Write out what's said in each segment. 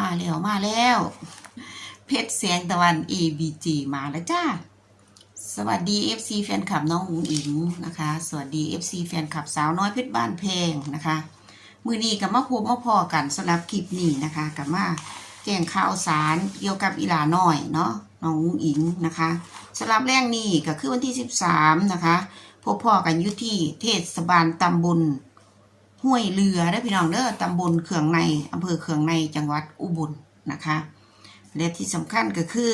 มาแล้วมาแล้ว เพชรเสียงตะวัน ABG มาแล้วจ้า สวัสดี FC แฟนคลับน้องอุ๋งอิงนะคะ สวัสดี FC แฟนคลับสาวน้อยเพชรบ้านเพลงนะคะ มือนี้กับมาพบมาพอกันสำหรับคลิปนี้นะคะกับมาแจ้งข่าวสารเกี่ยวกับอีหลาน้อยเนาะน้องอุ๋งอิงนะคะสำหรับแรกนี้ก็คือวันที่ 13 นะคะพบพ่อกันอยู่ที่เทศบาลตำบล ห้วยเรือได้พี่น้องเด้อตำบลเขืองในอำเภอเขืองในจังหวัดอุบลนะคะ และที่สำคัญก็คือ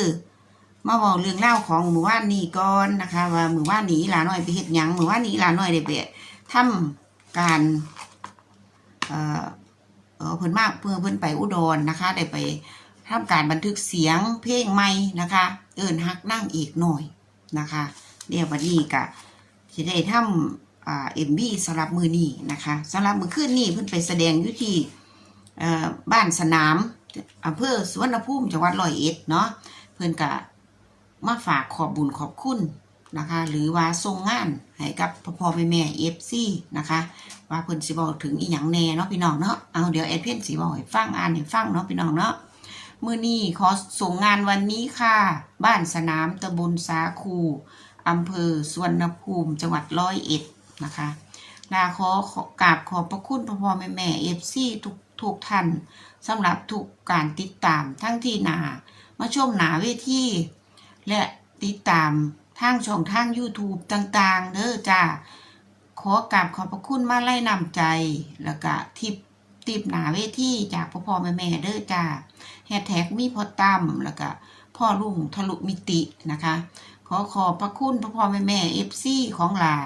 มาบอกเรื่องเล่าของหมู่บ้านนี้ก่อนนะคะ ว่าหมู่บ้านนี้หลาน้อยไปเฮ็ดหยังหมู่บ้านนี้หลาน้อยได้ไปทำการเอ่อเออเพิ่นมากเพื่อเพิ่นไปอุดรนะคะ ได้ไปทำการบันทึกเสียงเพลงใหม่นะคะ เอิ้นฮักนั่งเอกหน่อยนะคะเดี๋ยววันนี้ก็สิได้ทำอ่า เอ็มบีสำหรับมือนี้นะคะสำหรับมือคืนนี้เพิ่นไปแสดงอยู่ที่บ้านสนามอำเภอสุวรรณภูมิจังหวัดร้อยเอ็ดเนาะเพิ่นก็มาฝากขอบบุญขอบคุณนะคะ หรือว่าส่งงานให้กับพ่อพ่อแม่แม่เอฟซีนะคะ ว่าเพิ่นสิบอกถึงอีหยังแน่เนาะพี่น้องเนาะเอาเดี๋ยวแอดเพ่นสิบอกให้ฟังอ่านให้ฟังเนาะพี่น้องเนาะมือนี้ขอส่งงานวันนี้ค่ะ บ้านสนามตำบลสาคูอำเภอสุวรรณภูมิจังหวัดร้อยเอ็ด นะคะลาขอขอกราบขอบพระคุณพ่อพ่อแม่แม่เอฟซีทุกทุกท่านสำหรับทุกการติดตามทั้งที่หนามาชมหนาเวทีและติดตามทางช่องทาง YouTube ต่างๆเด้อจ้าขอกราบขอบพระคุณมาไล่นำใจ แล้วก็ทิปติบหนาเวทีจากพ่อพ่อแม่แม่เด้อจ้าแฮชแท็กมีพอตั้มแล้วก็พ่อลุงทะลุมิตินะคะ ขอขอบพระคุณพ่อพ่อแม่แม่เอฟซีของลา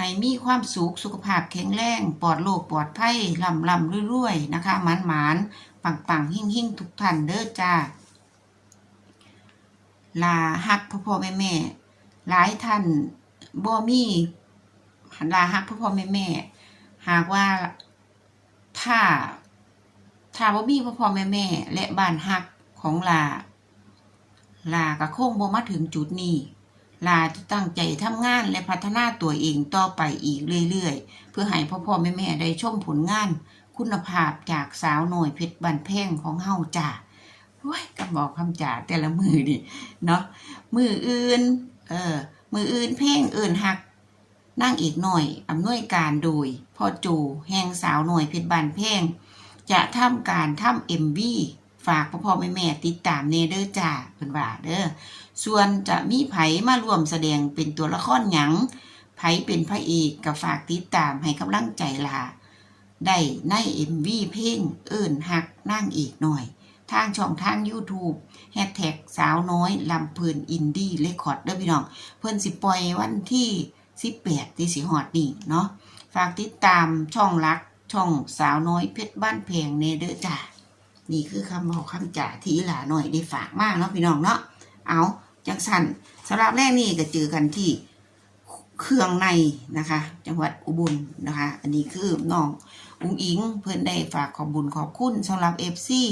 ให้มีความสุขสุขภาพแข็งแรงปลอดโรคปลอดภัยลำลำรวยๆนะคะหมานหมานปังปังหิ่งหิ่งทุกท่านเด้อจ้าลาฮักพ่อพ่อแม่แม่หลายท่านบ่มีลาฮักพ่อพ่อแม่แม่หากว่าถ้าถ้าบ่มีพ่อพ่อแม่แม่และบ้านฮักของลาลาก็คงบ่มาถึงจุดนี้ ลาจะตั้งใจทำงานและพัฒนาตัวเองต่อไปอีกเรื่อยๆ เพื่อให้พ่อพ่อแม่แม่ได้ชมผลงาน คุณภาพจากสาวหน่อยเพชรบันแพงของเฮาจ้าโอ้ยก็บอกคำจ่าแต่ละมือดิเนาะมืออื่น เออมืออื่นเพลงอื่นหักนั่งอีกหน่อยอำนวยการโดยพ่อจูแห่งสาวหน่อยเพชรบันแพงจะทำการทำเอ็มวี ฝากพ่อพ่อแม่แม่ติดตามเนเด้อจ้าเพิ่นว่าเด้อส่วนจะมีไผมาร่วมแสดงเป็นตัวละครหยังไผเป็นพระเอกก็ฝากติดตามให้กำลังใจลาได้ใน MV เพลงเอิ้นหักนั่งอีกหน่อย ทางช่องทาง YouTube แฮชแท็กสาวน้อยลำเพลินอินดี้เรคคอร์ดเด้อพี่น้อง เพิ่นสิปล่อยวันที่18ที่สิฮอดนี่เนาะฝากติดตามช่องรักช่องสาวน้อยเพชรบ้านแพงเนเด้อจ้า นี่คือคำบอกคำจ่าที่หลาหน่อยได้ฝากมากเนาะพี่น้องเนาะเอาจังสันสำหรับแรกนี่ก็เจอกันที่เครื่องในนะคะ จังหวัดอุบลนะคะ อันนี้คือน้องอุ้งอิงเพื่อนได้ฝากขอบบุญขอบคุณสำหรับเอฟซี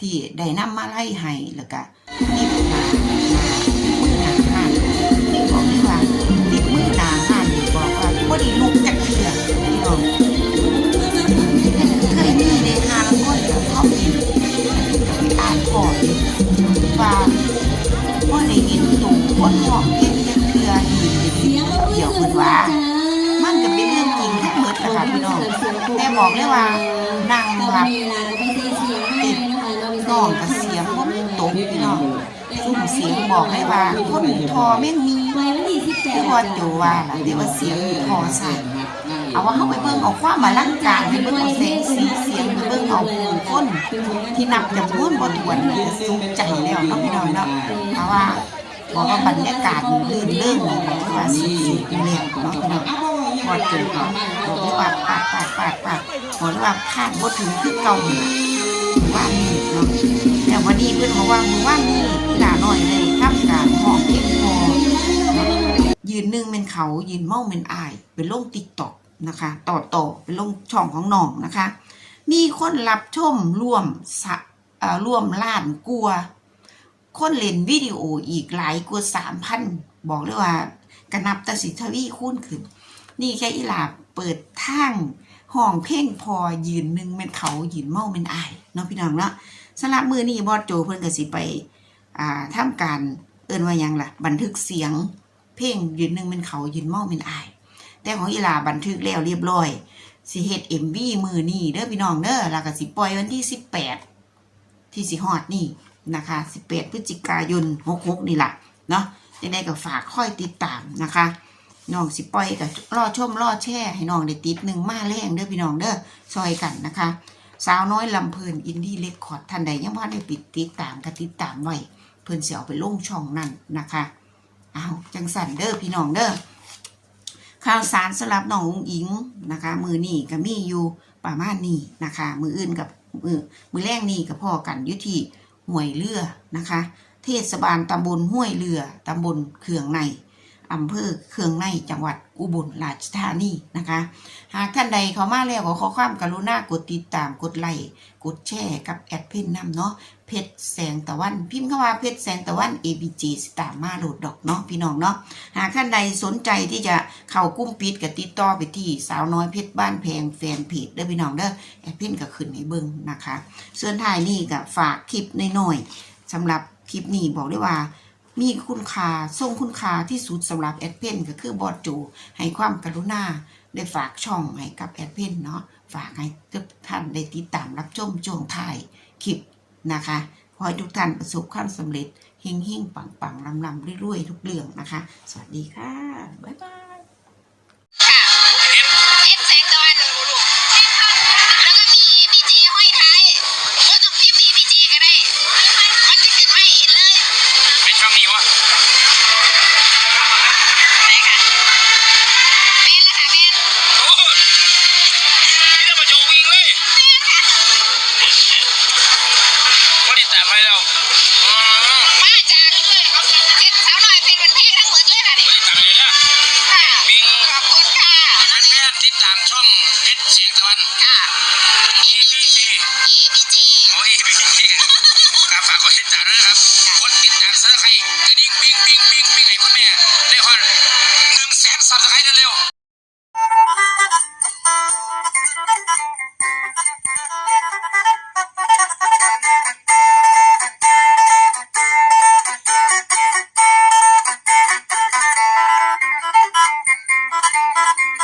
ที่ได้นำมาไล่ให้แล้วก็ที่เพิ่มามือหนาห้านที่บอกได้ว่าติดมือหนาห้านนี่บอกว่าพอดีลุกจากเถื่อพี่น้อง บอกเลยว่านางแบบติดน้องกับเสียงคนตกพี่น้องซุ่มเสียงบอกเลยว่าคนทอแม่งมีที่ว่าโจว่าล่ะที่ว่าเสียงทอใส่นเอาว่าเข้าไปเบิ่งเอาความมาลังการไปเบิ่งเอาแสงสีเสียงไปเบิ่งเอาผู้คนที่นับจำนวนบ่ถ้วนนี่ก็สุขใจแล้วเนาะพี่น้องเนาะเพราะว่าบอกว่าบรรยากาศลื่นเรื่องที่ว่าสุดๆอยู่แล้วเนาะพี่น้อง พอเจอเขาบอกเลยว่าปาดปาดปาดปาดบอกเลยว่าคาดว่าถึงคือเก่าอยู่ว่านี่เนาะแต่วันนี้เพื่อนบอกว่ามือว่านี่พี่หลาหน่อยเลยทำการหอมเพียงพอยืนหนึ่งเป็นเขายืนเมาเป็นอาย เป็นลงติ๊กตอกนะคะ ต่อต่อเป็นลงช่องของน้องนะคะ มีคนรับชมร่วมสะร่วมล้านกลัว คนเล่นวิดีโออีกหลายกว่าสามพันบอกเลยว่า กระนับแตสิทวีคูณขึ้น นี่แค่อีหลาเปิดทางห้องเพ่งพอยืนหนึ่งเป็นเขายืนเมาเป็นไอเนาะพี่น้องเนาะสำหรับมือนี้บอสโจเพิ่อนก็สิไป อ่าทำการเอิ้นว่ายังล่ะ บันทึกเสียง เพลงยืนหนึ่งเป็นเขายืนเมาเป็นไอแต่ของอีหลาบันทึกแล้วเรียบร้อยสิเฮ็ด MV มือนี้เด้อพี่น้องเด้อแล้วก็สิปล่อยวันที่18ที่สิฮอดนี่นะคะ18พฤศจิกายน66นี่ล่ะเนาะยังไงก็ฝากค่อยติดตามนะคะ น้องสิปล่อยก็รอชมรอแช่ให้น้องได้ติดหนึ่งมาแรงเด้อพี่น้องเด้อซอยกันนะคะ สาวน้อยลำเพลินอินดี้เรคคอร์ดท่านใดยังบ่ได้ปิดติดตามกติดตามไว้เพิ่นสิเอาไปลงช่องนั่นนะคะเอาจังสันเด้อพี่น้องเด้อข่าวสารสำหรับน้องอุ๋งอิงนะคะ มือนี่ก็มีอยู่ประมาณนี้นะคะ มืออื่นกับมือมือแรกนี่กับพ่อกันยุที่ห้วยเรือนะคะ เทศบาลตำบลห้วยเรือตำบลเคืองใน อำเภอเคืองในจังหวัดอุบลราชธานีนะคะ หากท่านใดเขามาแล้วก็ขอความกรุณากดติดตามกดไลค์กดแชร์กับแอดเพนนำเนาะเพชรแสงตะวัน พิมพ์เข้ามาเพชรแสงตะวัน ABG สตามมาโหลดดอกเนาะพี่น้องเนาะหากท่านใดสนใจที่จะเข้ากุ้มปิดกับติดต่อไปที่สาวน้อยเพชรบ้านแพงแฟนเพจเด้อพี่น้องเด้อแอดเพนก็ขึ้นให้เบิ่งนะคะส่วนท้ายนี่ก็ฝากคลิปน้อยๆสำหรับคลิปนี้บอกได้ว่า มีคุณค่าทรงคุณค่าที่สุดสำหรับแอดเพนก็คือบอดจูให้ความกรุณาได้ฝากช่องให้กับแอดเพนเนาะฝากให้ทุกท่านได้ติดตามรับชมช่วงท้ายคลิปนะคะขอให้ทุกท่านประสบความสำเร็จเฮงเฮงปังปังลำลำรวยๆทุกเรื่องนะคะ สวัสดีค่ะ บ๊ายบาย ปิงปิงปิงปิ๊งให้คุณแม่ได้ฮอดหนึ่งแสนซับสไครต์เร็ว